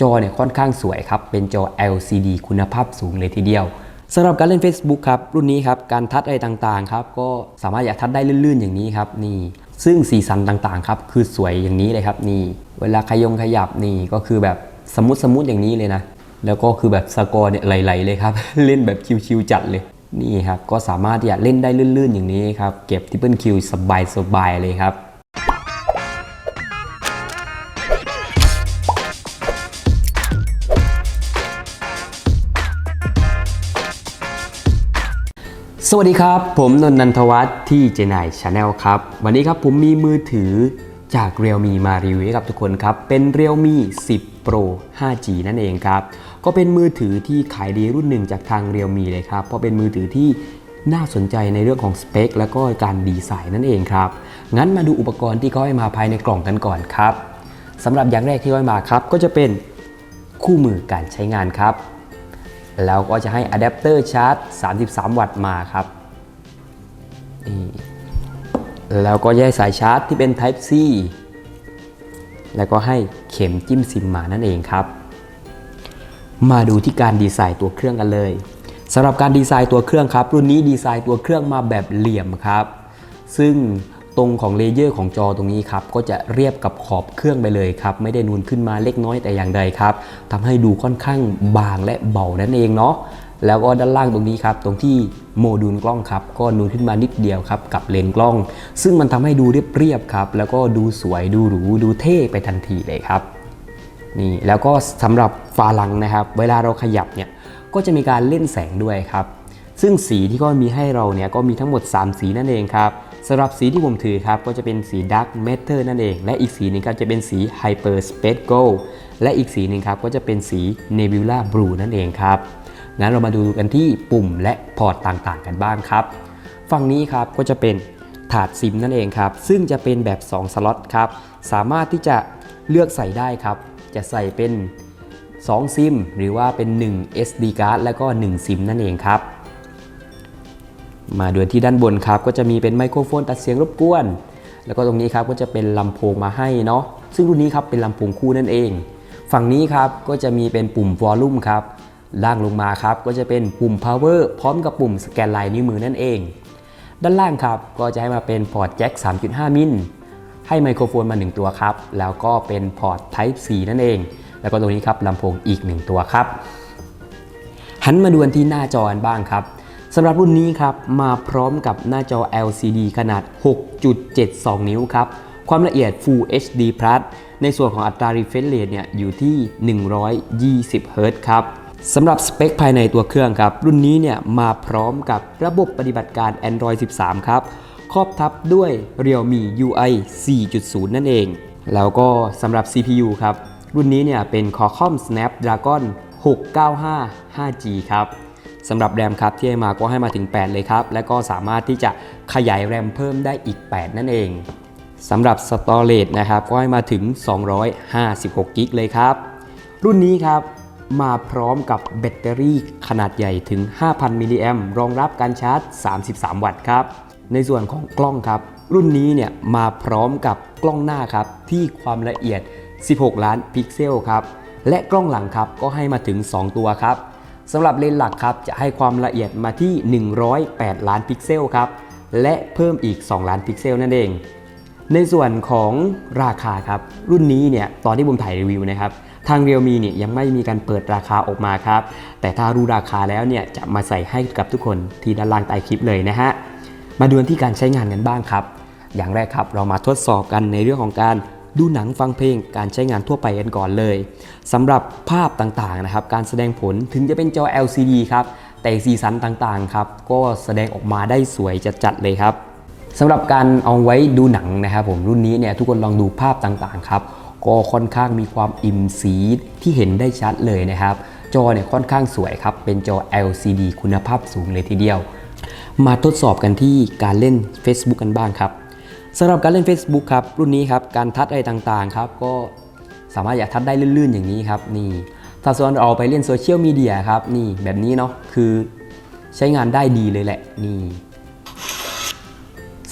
จอเนี่ยค่อนข้างสวยครับ เป็นจอ LCD คุณภาพสูงเลยทีเดียวสำหรับการเล่น Facebook ครับ รุ่นนี้ครับ การทัดอะไรต่างๆครับ ก็สามารถอยากทัดได้ลื่นๆ อย่างนี้ครับ นี่ ซึ่งสีสันต่างๆ ครับ คือสวยอย่างนี้เลยครับ นี่ เวลาขยงขยับนี่ก็คือแบบสมุดสมุดอย่างนี้เลยนะ แล้วก็คือแบบสกอร์เนี่ยไหลๆเลยครับ เล่นแบบชิวๆจัดเลย นี่ครับ ก็สามารถที่จะเล่นได้ลื่นๆ อย่างนี้ครับ เก็บทิปเปิลคิวสบายๆเลยครับ สวัสดีครับ ผมนนท์นันทวัฒน์ที่เจนายชาแนลครับ วันนี้ครับผมมีมือถือจาก Realme มารีวิวให้กับทุกคนครับ เป็น Realme 10 Pro 5G นั่นเองครับ ก็เป็นมือถือที่ขายดีรุ่นหนึ่งจากทาง Realme เลยครับ เพราะเป็นมือถือที่น่าสนใจในเรื่องของสเปคและก็การดีไซน์นั่นเองครับ งั้นมาดูอุปกรณ์ที่เขาให้มาภายในกล่องกันก่อนครับสำหรับอย่างแรกที่เขาให้มาครับ ก็จะเป็นคู่มือการใช้งานครับ แล้วก็จะให้อะแดปเตอร์ชาร์จ 33 วัตต์มาครับนี่แล้วก็แยกสายชาร์จที่เป็น Type C แล้วก็ให้เข็มจิ้มซิมมานั่นเองครับ มาดูที่การดีไซน์ตัวเครื่องกันเลยสำหรับการดีไซน์ตัวเครื่องครับ รุ่นนี้ดีไซน์ตัวเครื่องมาแบบเหลี่ยมครับ ซึ่ง ตรงของเลเยอร์ของจอตรงนี้ครับก็จะเรียบกับขอบเครื่องไปเลยครับไม่ได้นูนขึ้นมาเล็กน้อยแต่อย่างใดครับทำให้ดูค่อนข้างบางและเบานั่นเองเนาะแล้วก็ด้านล่างตรงนี้ครับ ตรงที่โมดูลกล้องครับ ก็นูนขึ้นมานิดเดียวครับกับเลนกล้อง ซึ่งมันทำให้ดูเรียบๆครับ แล้วก็ดูสวยดูหรูดูเท่ไปทันทีเลยครับนี่แล้วก็สำหรับฝาหลังนะครับ เวลาเราขยับเนี่ยก็จะมีการเล่นแสงด้วยครับ ซึ่งสีที่ก็มีให้เราเนี่ยก็มีทั้งหมด 3 สีนั่นเองครับ สำหรับสีที่ผมถือครับก็จะเป็นสี Dark Matter นั่นเอง และอีกสีหนึงครับจะเป็นสี Hyper Space Gold และอีกสีหนึ่งครับก็จะเป็นสี Nebula Blue นั่นเองครับงั้นเรามาดูกันที่ปุ่มและพอร์ตต่างๆ กันบ้างครับ ฝั่งนี้ครับก็จะเป็นถาดซิมนั่นเองครับ ซึ่งจะเป็นแบบ 2 สล็อตครับ สามารถที่จะเลือกใส่ได้ครับ จะใส่เป็น 2 ซิม หรือว่าเป็น 1 SD card แล้วก็ 1 ซิมนั่นเองครับ มาดูที่ด้านบนครับ ก็จะมีเป็นไมโครโฟนตัดเสียงรบกวน แล้วก็ตรงนี้ครับก็จะเป็นลำโพงมาให้เนาะซึ่งรุ่นนี้ครับเป็นลำโพงคู่นั่นเอง ฝั่งนี้ครับก็จะมีเป็นปุ่มวอลลุ่มครับล่างลงมาครับก็จะเป็นปุ่ม power พร้อมกับปุ่มสแกนลายนิ้วมือนั่นเอง ด้านล่างครับก็จะให้มาเป็นพอร์ตแจ็ค3.5 มิลให้ไมโครโฟนมา 1 ตัวครับ แล้วก็เป็นพอร์ต Type C นั่นเอง แล้วก็ตรงนี้ครับลำโพงอีก 1 ตัวครับ หันมาดูที่หน้าจอกันบ้างครับำหรับรุ่นนี้ครับมาพร้อมกับหน้าจอ LCD ขนาด 6.72 นิ้วครับ ความละเอียด Full HD Plus ในส่วนของอัตรา refresh rate เนี่ยอยู่ที่ 120 Hz ครับสำหรับสเปคภายในตัวเครื่องครับ รุ่นนี้เนี่ยมาพร้อมกับระบบปฏิบัติการ Android 13 ครับ ครอบทับด้วย Realme UI 4.0 นั่นเอง แล้วก็สำหรับ CPU ครับ รุ่นนี้เนี่ยเป็น Qualcomm Snapdragon 695 5G ครับ สำหรับแรมครับที่ให้มาก็ให้มาถึง 8 เลยครับ และก็สามารถที่จะขยายแรมเพิ่มได้อีก 8 นั่นเองสำหรับ Storage นะครับก็ให้มาถึง 256กิกเลยครับ รุ่นนี้ครับมาพร้อมกับแบตเตอรี่ขนาดใหญ่ถึง 5,000 มิลลิแอมรองรับการชาร์จ 33 วัตต์ครับ ในส่วนของกล้องครับ รุ่นนี้เนี่ยมาพร้อมกับกล้องหน้าครับ ที่ความละเอียด 16 ล้านพิกเซลครับ และกล้องหลังครับก็ให้มาถึง 2 ตัวครับ สำหรับเลนส์หลักครับจะให้ความละเอียดมาที่ 108 ล้านพิกเซลครับ และเพิ่มอีก 2 ล้านพิกเซลนั่นเอง ในส่วนของราคาครับรุ่นนี้เนี่ยตอนที่ผมถ่ายรีวิวนะครับทาง Realme เนี่ยยังไม่มีการเปิดราคาออกมาครับ แต่ถ้ารู้ราคาแล้วเนี่ยจะมาใส่ให้กับทุกคนที่ด้านล่างใต้คลิปเลยนะฮะมาดูที่การใช้งานกันบ้างครับ อย่างแรกครับเรามาทดสอบกันในเรื่องของการ ดูหนังฟังเพลงการใช้งานทั่วไปกันก่อนเลยสำหรับภาพต่างๆนะครับการแสดงผลถึงจะเป็นจอ LCD ครับแต่สีสันต่างๆครับก็แสดงออกมาได้สวยจัดๆเลยครับสำหรับการเอาไว้ดูหนังนะครับผมรุ่นนี้เนี่ยทุกคนลองดูภาพต่างๆครับก็ค่อนข้างมีความอิ่มสีที่เห็นได้ชัดเลยนะครับ จอเนี่ยค่อนข้างสวยครับ เป็นจอ LCD คุณภาพสูงเลยทีเดียว มาทดสอบกันที่การเล่น Facebook กันบ้างครับ สำหรับการเล่น Facebook ครับ รุ่นนี้ครับ การทัดอะไรต่างๆครับ ก็สามารถอยากทัดได้ลื่นๆ อย่างนี้ครับ นี่ ถ้าส่วนเราไปเล่นโซเชียลมีเดียครับ นี่แบบนี้เนาะ คือใช้งานได้ดีเลยแหละ นี่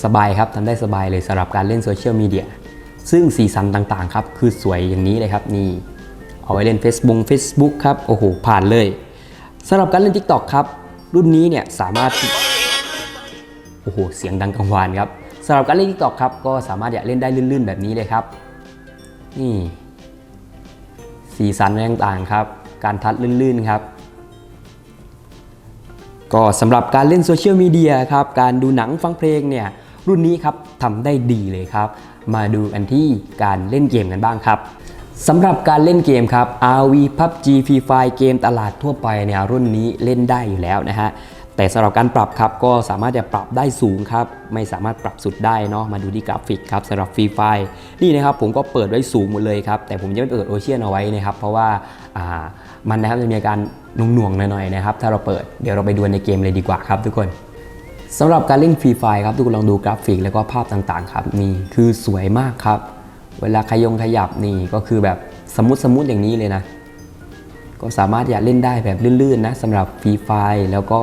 สบายครับทำได้สบายเลยสำหรับการเล่นโซเชียลมีเดีย ซึ่งสีสันต่างๆ ครับ คือสวยอย่างนี้เลยครับ นี่ เอาไว้เล่น Facebook Facebook ครับ โอ้โห ผ่านเลยสำหรับการเล่น TikTok ครับ รุ่นนี้เนี่ยสามารถ โอ้โห เสียงดังกังวานครับ สำหรับการเล่น TikTok ครับก็สามารถอยากเล่นได้ลื่นๆแบบนี้เลยครับ นี่ สีสันต่างๆครับ การทัดลื่นๆครับ ก็สำหรับการเล่นโซเชียลมีเดียครับ การดูหนังฟังเพลงเนี่ยรุ่นนี้ครับทำได้ดีเลยครับ มาดูกันที่การเล่นเกมกันบ้างครับสำหรับการเล่นเกมครับ RV PUBG Free Fire เกมตลาดทั่วไปเนี่ยรุ่นนี้เล่นได้อยู่แล้วนะฮะ แต่สำหรับการปรับครับก็สามารถจะปรับได้สูงครับ ไม่สามารถปรับสุดได้เนาะมาดูที่กราฟิกครับสำหรับฟรีไฟนี่นะครับผมก็เปิดไว้สูงหมดเลยครับ แต่ผมยังไม่เปิดโอเชียนเอาไว้นะครับเพราะว่าามันนะครับจะมีอาการหน่วงๆหน่อยๆนะครับ ถ้าเราเปิดเดี๋ยวเราไปดูในเกมเลยดีกว่าครับทุกคนสำหรับการเล่นฟรีไฟครับทุกคนลองดูกราฟิกแล้วก็ภาพต่างๆครับนี่คือสวยมากครับ เวลาขยงขยับนี่ก็คือแบบสมูทสมูทอย่างนี้เลยนะก็สามารถอยากเล่นได้แบบลื่นๆนะสำหรับฟรีไฟแล้วก็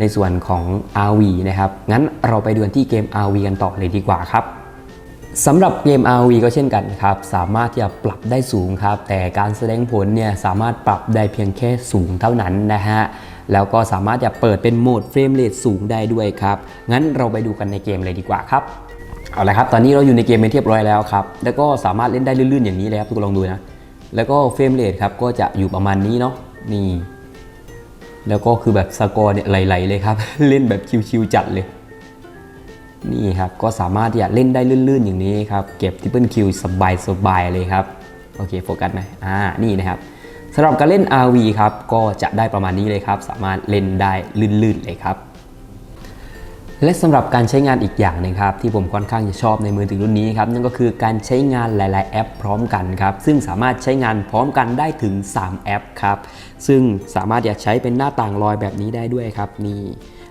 ในส่วนของ RV นะครับ งั้นเราไปดูนที่เกม RV กันต่อเลยดีกว่าครับสำหรับเกม RV ก็เช่นกันครับ สามารถที่จะปรับได้สูงครับ แต่การแสดงผลเนี่ยสามารถปรับได้เพียงแค่สูงเท่านั้นนะฮะ แล้วก็สามารถจะเปิดเป็นโหมดเฟรมเรทสูงได้ด้วยครับ งั้นเราไปดูกันในเกมเลยดีกว่าครับ เอาละครับ ตอนนี้เราอยู่ในเกมเป็นที่เรียบร้อยแล้วครับ แล้วก็สามารถเล่นได้ลื่นๆอย่างนี้เลยครับทุกคนลองดูนะ แล้วก็เฟรมเรทครับก็จะอยู่ประมาณนี้เนาะ นี่ แล้วก็คือแบบสกอร์เนี่ยไหลๆเลยครับ เล่นแบบชิวๆจัดเลย นี่ครับก็สามารถที่จะเล่นได้ลื่นๆอย่างนี้ครับ เก็บทิปเปิลคิวสบายๆเลยครับ โอเคโฟกัสไหมอ่านี่นะครับสำหรับการเล่น RV ครับก็จะได้ประมาณนี้เลยครับ สามารถเล่นได้ลื่นๆเลยครับ และสำหรับการใช้งานอีกอย่างหนึงครับที่ผมค่อนข้างจะชอบในมือถือรุ่นนี้ครับนั่นก็คือการใช้งานหลาย ๆ แอปพร้อมกันครับซึ่งสามารถใช้งานพร้อมกันได้ถึง 3 แอปครับซึ่งสามารถอยากใช้เป็นหน้าต่างลอยแบบนี้ได้ด้วยครับนี่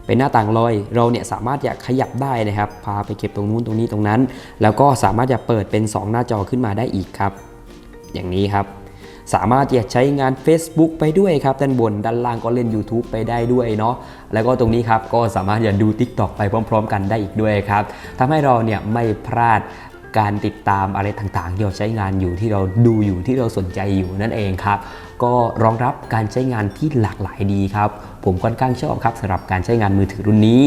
เป็นหน้าต่างลอยเราเนี่ยสามารถอยากขยับได้นะครับพาไปเก็บตรงนู้นตรงนี้ตรงนั้น แล้วก็สามารถจะเปิดเป็น 2 หน้าจอขึ้นมาได้อีกครับ อย่างนี้ครับ สามารถจะใช้งาน Facebook ไปด้วยครับด้านบนด้านล่างก็เล่น YouTube ไปได้ด้วยเนาะแล้วก็ตรงนี้ครับก็สามารถจะดู TikTok ไปพร้อม ๆ กันได้อีกด้วยครับทำให้เราเนี่ยไม่พลาดการติดตามอะไรต่างๆที่เราใช้งานอยู่ที่เราดูอยู่ที่เราสนใจอยู่นั่นเองครับ ก็รองรับการใช้งานที่หลากหลายดีครับ ผมค่อนข้างชอบครับสำหรับการใช้งานมือถือรุ่นนี้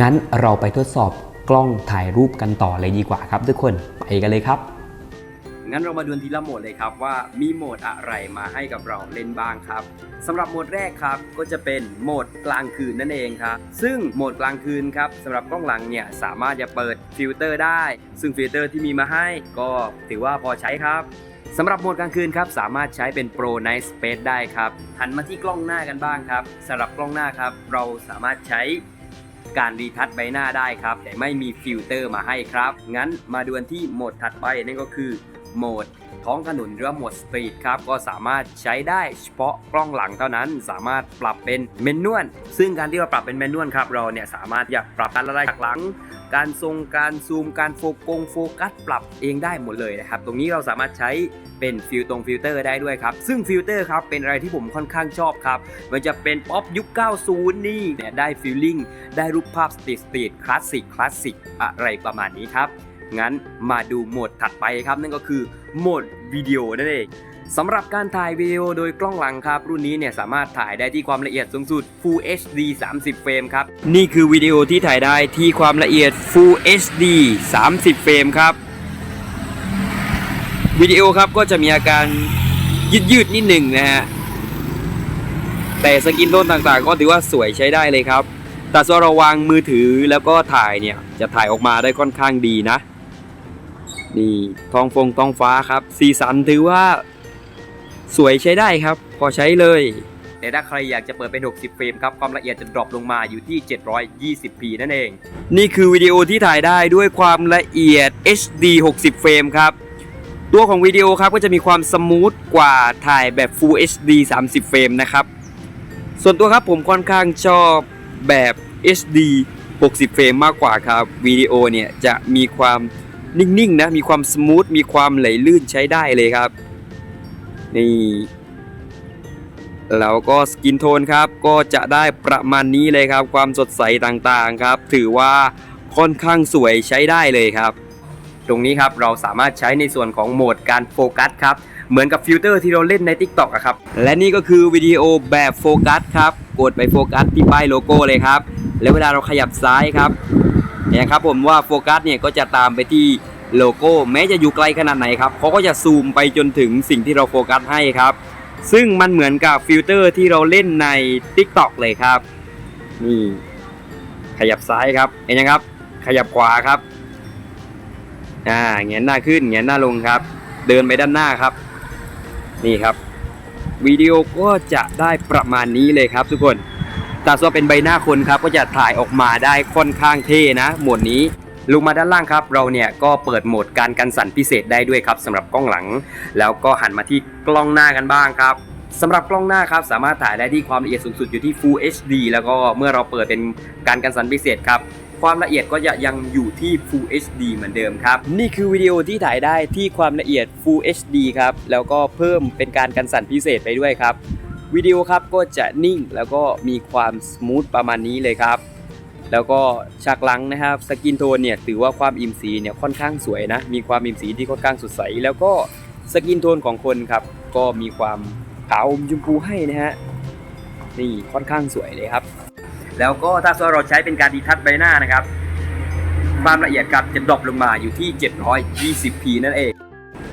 งั้นเราไปทดสอบกล้องถ่ายรูปกันต่อเลยดีกว่าครับ ทุกคนไปกันเลยครับ งั้นเรามาดูทีละโหมดเลยครับว่ามีโหมดอะไรมาให้กับเราเล่นบ้างครับสำหรับโหมดแรกครับก็จะเป็นโหมดกลางคืนนั่นเองครับซึ่งโหมดกลางคืนครับสำหรับกล้องหลังเนี่ยสามารถจะเปิดฟิลเตอร์ได้ ซึ่งฟิลเตอร์ที่มีมาให้ก็ถือว่าพอใช้ครับสำหรับโหมดกลางคืนครับสามารถใช้เป็น Pro Night Space ได้ครับหันมาที่กล้องหน้ากันบ้างครับสำหรับกล้องหน้าครับเราสามารถใช้การรีทัชใบหน้าได้ครับ แต่ไม่มีฟิลเตอร์มาให้ครับ งั้นมาดูนที่โหมดถัดไปนั่นก็คือ โหมด ท้องถนนหรือว่าโหมดสตรีทครับก็สามารถใช้ได้เฉพาะกล้องหลังเท่านั้น สามารถปรับเป็นเมนนวลซึ่งการที่เราปรับเป็นเมนนวลครับเราเนี่ยสามารถอยากปรับการละลายจากหลัง การทรงการซูมการโฟกงโฟกัสปรับเองได้หมดเลยนะครับตรงนี้เราสามารถใช้เป็นฟิลตรงฟิลเตอร์ได้ด้วยครับ ซึ่งฟิลเตอร์ครับเป็นอะไรที่ผมค่อนข้างชอบครับ มันจะเป็นป๊อปยุค 90 นี่เนี่ยได้ฟีลลิ่งได้รูปภาพสตรีทสตรีทคลาสสิกคลาสสิกอะไรประมาณนี้ครับ งั้นมาดูโหมดถัดไปครับ นั่นก็คือโหมดวิดีโอนั่นเองสำหรับการถ่ายวิดีโอโดยกล้องหลังครับ รุ่นนี้เนี่ยสามารถถ่ายได้ที่ความละเอียดสูงสุด Full HD 30 เฟรมครับ นี่คือวิดีโอที่ถ่ายได้ที่ความละเอียด Full HD 30 เฟรมครับวิดีโอครับก็จะมีอาการยืดยืดๆนิดหนึ่งนะฮะแต่สกินโทนต่างๆ ก็ถือว่าสวยใช้ได้เลยครับ แต่ส่วนเราวางมือถือแล้วก็ถ่ายเนี่ยจะถ่ายออกมาได้ค่อนข้างดีนะ นี่ท้องฟงท้องฟ้าครับ สีสันถือว่า สวยใช้ได้ครับ พอใช้เลย แต่ถ้าใครอยากจะเปิดเป็น 60 เฟรมครับ ความละเอียดจะดรอปลงมาอยู่ที่ 720p นั่นเอง นี่คือวิดีโอที่ถ่ายได้ด้วยความละเอียด HD 60 เฟรมครับ ตัวของวิดีโอครับก็จะมีความสมูทกว่าถ่ายแบบ Full HD 30 เฟรมนะครับ ส่วนตัวครับผมค่อนข้างชอบแบบ HD 60 เฟรมมากกว่าครับ วิดีโอเนี่ยจะมีความ นิ่งๆนะมีความสมูทมีความไหลลื่นใช้ได้เลยครับนี่แล้วก็สกินโทนครับก็จะได้ประมาณนี้เลยครับ ความสดใสต่างๆครับ ถือว่าค่อนข้างสวยใช้ได้เลยครับ ตรงนี้ครับเราสามารถใช้ในส่วนของโหมดการโฟกัสครับเหมือนกับฟิลเตอร์ที่เราเล่นใน TikTok อะครับ และนี่ก็คือวิดีโอแบบโฟกัสครับ กดไปโฟกัสที่ป้ายโลโก้เลยครับ แล้วเวลาเราขยับซ้ายครับ นี่ยครับผมว่าโฟกัสเนี่ยก็จะตามไปที่โลโก้แม้จะอยู่ไกลขนาดไหนครับเขาก็จะซูมไปจนถึงสิ่งที่เราโฟกัสให้ครับ ซึ่งมันเหมือนกับฟิลเตอร์ที่เราเล่นใน TikTok เลยครับนี่ขยับซ้ายครับเห็นยังครับ ขยับขวาครับอ่าเงียหน้าขึ้นเงียหน้าลงครับ เดินไปด้านหน้าครับ นี่ครับวิดีโอก็จะได้ประมาณนี้เลยครับทุกคน แต่ส่วนเป็นใบหน้าคนครับก็จะถ่ายออกมาได้ค่อนข้างเท่นะโหมดนี้ลงมาด้านล่างครับเราเนี่ยก็เปิดโหมดการกันสั่นพิเศษได้ด้วยครับสำหรับกล้องหลัง แล้วก็หันมาที่กล้องหน้ากันบ้างครับสำหรับกล้องหน้าครับสามารถถ่ายได้ที่ความละเอียดสูงสุดอยู่ที่ Full HD แล้วก็เมื่อเราเปิดเป็นการกันสั่นพิเศษครับความละเอียดก็จะยังอยู่ที่ Full HD เหมือนเดิมครับ นี่คือวิดีโอที่ถ่ายได้ที่ความละเอียด Full HD ครับแล้วก็เพิ่มเป็นการกันสั่นพิเศษไปด้วยครับ วิดีโอครับก็จะนิ่งแล้วก็มีความสมูทประมาณนี้เลยครับ แล้วก็ฉากหลังนะครับสกินโทนเนี่ยถือว่าความอิ่มสีเนี่ยค่อนข้างสวยนะ มีความอิ่มสีที่ค่อนข้างสดใส แล้วก็สกินโทนของคนครับ ก็มีความขาวอมชมพูให้นะฮะนี่ค่อนข้างสวยเลยครับ แล้วก็ถ้าเราใช้เป็นการดีทัชใบหน้านะครับ ความละเอียดครับจะดรอปลงมาอยู่ที่ 720p นั่นเอง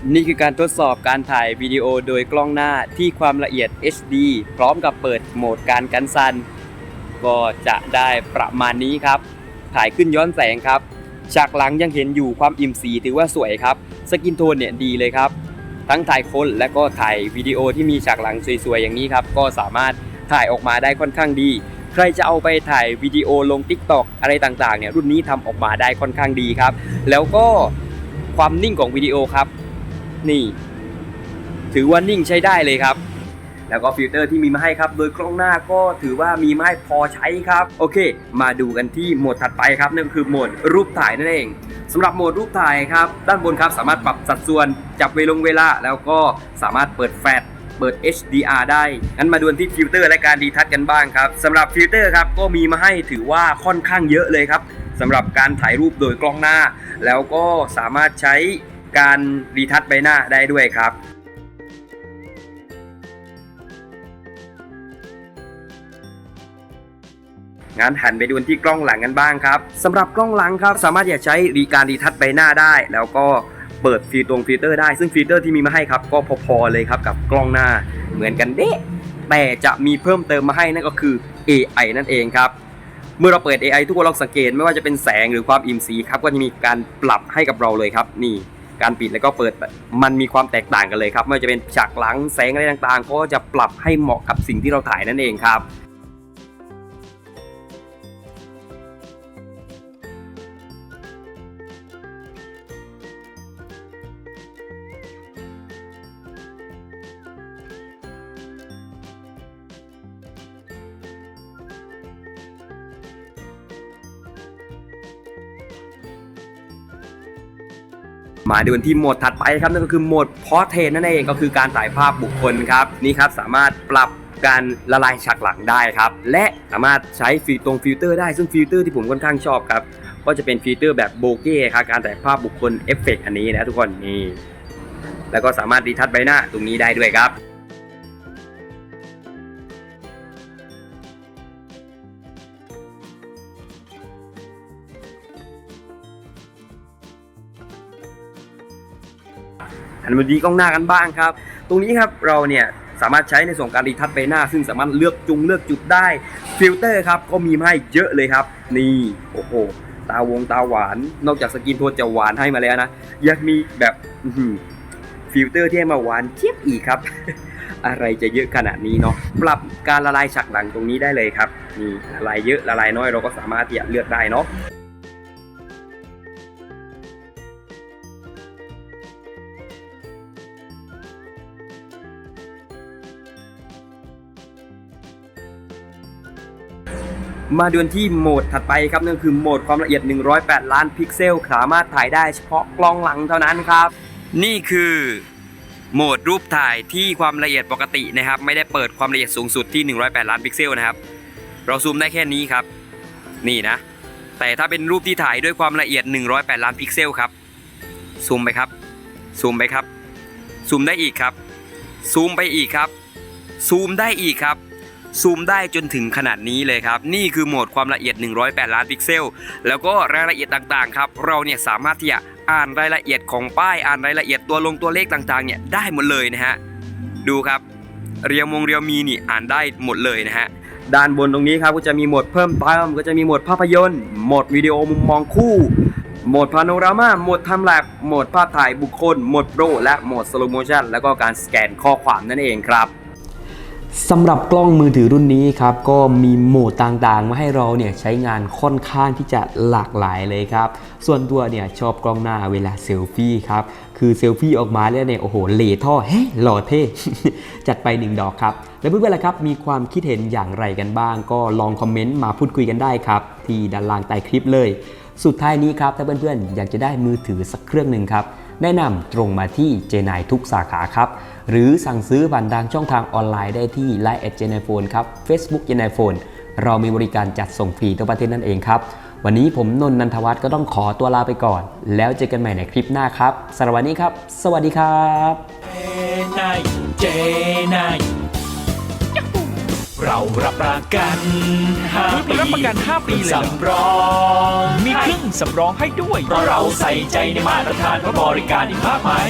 นี่คือการทดสอบการถ่ายวิดีโอโดยกล้องหน้าที่ความละเอียด HD พร้อมกับเปิดโหมดการกันสั่นก็จะได้ประมาณนี้ครับ ถ่ายขึ้นย้อนแสงครับ ฉากหลังยังเห็นอยู่ความอิ่มสีถือว่าสวยครับ สกินโทนเนี่ยดีเลยครับ ทั้งถ่ายคนและก็ถ่ายวิดีโอที่มีฉากหลังสวยๆอย่างนี้ครับ ก็สามารถถ่ายออกมาได้ค่อนข้างดี ใครจะเอาไปถ่ายวิดีโอลง TikTok อะไรต่างๆเนี่ยรุ่นนี้ทำออกมาได้ค่อนข้างดีครับ แล้วก็ความนิ่งของวิดีโอครับ นี่ ถือว่านิ่งใช้ได้เลยครับ แล้วก็ฟิลเตอร์ที่มีมาให้ครับ โดยกล้องหน้าก็ถือว่ามีมาให้พอใช้ครับ โอเค มาดูกันที่โหมดถัดไปครับนั่นก็คือโหมดรูปถ่ายนั่นเองสำหรับโหมดรูปถ่ายครับ ด้านบนครับสามารถปรับสัดส่วนจับเวลงเวลา แล้วก็สามารถเปิดแฟลชเปิด HDR ได้ งั้นมาดูที่ฟิลเตอร์และการดีทัชกันบ้างครับสำหรับฟิลเตอร์ครับก็มีมาให้ถือว่าค่อนข้างเยอะเลยครับสำหรับการถ่ายรูปโดยกล้องหน้า แล้วก็สามารถใช้ การดีทัชใบหน้าได้ด้วยครับงั้นหันไปดูที่กล้องหลังกันบ้างครับสำหรับกล้องหลังครับ สามารถอยาใช้รีการดีทัชใบหน้าได้ แล้วก็เปิดฟิลตรงฟิลเตอร์ได้ซึ่งฟิลเตอร์ที่มีมาให้ครับ ก็พอๆเลยครับกับกล้องหน้าเหมือนกันเด๊ะแต่จะมีเพิ่มเติมมาให้นั่นก็คือ AI นั่นเองครับเมื่อเราเปิด AI ทุกคนลองสังเกตไม่ว่าจะเป็นแสงหรือความอิ่มสีครับก็จะมีการปรับให้กับเราเลยครับนี่ การปิดแล้วก็เปิดมันมีความแตกต่างกันเลยครับไม่ว่าจะเป็นฉากหลังแสงอะไรต่างๆ ก็จะปรับให้เหมาะกับสิ่งที่เราถ่ายนั่นเองครับ มาดูกันที่โหมดถัดไปครับนั่นก็คือโหมดพอเทนนั่นเองก็คือการถ่ายภาพบุคคลครับนี่ครับสามารถปรับการละลายฉากหลังได้ครับ และสามารถใช้ฟิลตรงฟิลเตอร์ได้ซึ่งฟิลเตอร์ที่ผมค่อนข้างชอบครับก็จะเป็นฟิลเตอร์แบบโบเก้ครับการถ่ายภาพบุคคลเอฟเฟกต์อันนี้นะทุกคนนี่แล้วก็สามารถดีทัชใบหน้าตรงนี้ได้ด้วยครับ หันมาดีกล้องหน้ากันบ้างครับ ตรงนี้ครับเราเนี่ยสามารถใช้ในส่วนการรีทัชใบหน้า ซึ่งสามารถเลือกจุงเลือกจุดได้ฟิลเตอร์ครับก็มีให้เยอะเลยครับ นี่โอ้โหตาวงตาหวาน นอกจากสกินโทนจะหวานให้มาแล้วนะยังมีแบบฟิลเตอร์ที่ให้มาหวานเจี๊ยบอีกครับ อะไรจะเยอะขนาดนี้เนาะปรับการละลายฉากหลังตรงนี้ได้เลยครับนี่ละลายเยอะละลายน้อยเราก็สามารถที่จะเลือกได้เนาะ มาดูที่โหมดถัดไปครับนั่นคือโหมดความละเอียด 108 ล้านพิกเซล สามารถถ่ายได้เฉพาะกล้องหลังเท่านั้นครับ นี่คือโหมดรูปถ่ายที่ความละเอียดปกตินะครับ ไม่ได้เปิดความละเอียดสูงสุดที่ 108 ล้านพิกเซลนะครับ เราซูมได้แค่นี้ครับ นี่นะ แต่ถ้าเป็นรูปที่ถ่ายด้วยความละเอียด 108 ล้านพิกเซลครับซูมไปครับซูมไปครับซูมได้อีกครับซูมไปอีกครับซูมได้อีกครับ ซูมได้จนถึงขนาดนี้เลยครับ นี่คือโหมดความละเอียด 108 ล้านพิกเซล แล้วก็รายละเอียดต่างๆครับ เราเนี่ยสามารถที่จะอ่านรายละเอียดของป้าย อ่านรายละเอียดตัวลงตัวเลขต่างๆเนี่ยได้หมดเลยนะฮะ ดูครับ เรียวมงเรียวมีนี่อ่านได้หมดเลยนะฮะ ด้านบนตรงนี้ครับก็จะมีโหมดเพิ่มเติมก็จะมีโหมดภาพยนตร์ โหมดวิดีโอมุมมองคู่โหมดพาโนรามา โหมดทม์แลปโหมดภาพถ่ายบุคคล โหมดโปร และโหมดสโลโมชันแล้วก็การสแกนข้อความนั่นเองครับ สำหรับกล้องมือถือรุ่นนี้ครับก็มีโหมดต่างๆ มาให้เราเนี่ยใช้งานค่อนข้างที่จะหลากหลายเลยครับ ส่วนตัวเนี่ยชอบกล้องหน้าเวลาเซลฟี่ครับคือเซลฟี่ออกมาแล้วเนี่ยโอ้โหเหล่ท่อเฮ้หล่อเท่จัดไปหนึ่งดอกครับ แล้วเพื่อนๆล่ะครับมีความคิดเห็นอย่างไรกันบ้าง ก็ลองคอมเมนต์มาพูดคุยกันได้ครับ ที่ด้านล่างใต้คลิปเลย สุดท้ายนี้ครับถ้าเพื่อนๆอยากจะได้มือถือสักเครื่องหนึ่งครับ แนะนำตรงมาที่เจนายทุกสาขาครับ หรือสั่งซื้อผ่านทางช่องทางออนไลน์ได้ที่ Line แอเจนายโฟนครับ Facebook เจนายโฟนเรามีบริการจัดส่งฟรีทั่วประเทศนั่นเองครับ วันนี้ผมนนท์นันทวัฒน์ก็ต้องขอตัวลาไปก่อน แล้วเจอกันใหม่ในคลิปหน้าครับสำหรับวันนี้ครับ สวัสดีครับนาย เจนายเรารับประกัน5ปีรับประกัน 5 ปีเลยเหรอสำรอง มีเครื่องสำรองให้ด้วย เพราะเราใส่ใจในมาตรฐานเพราะบริการอีกมากมาย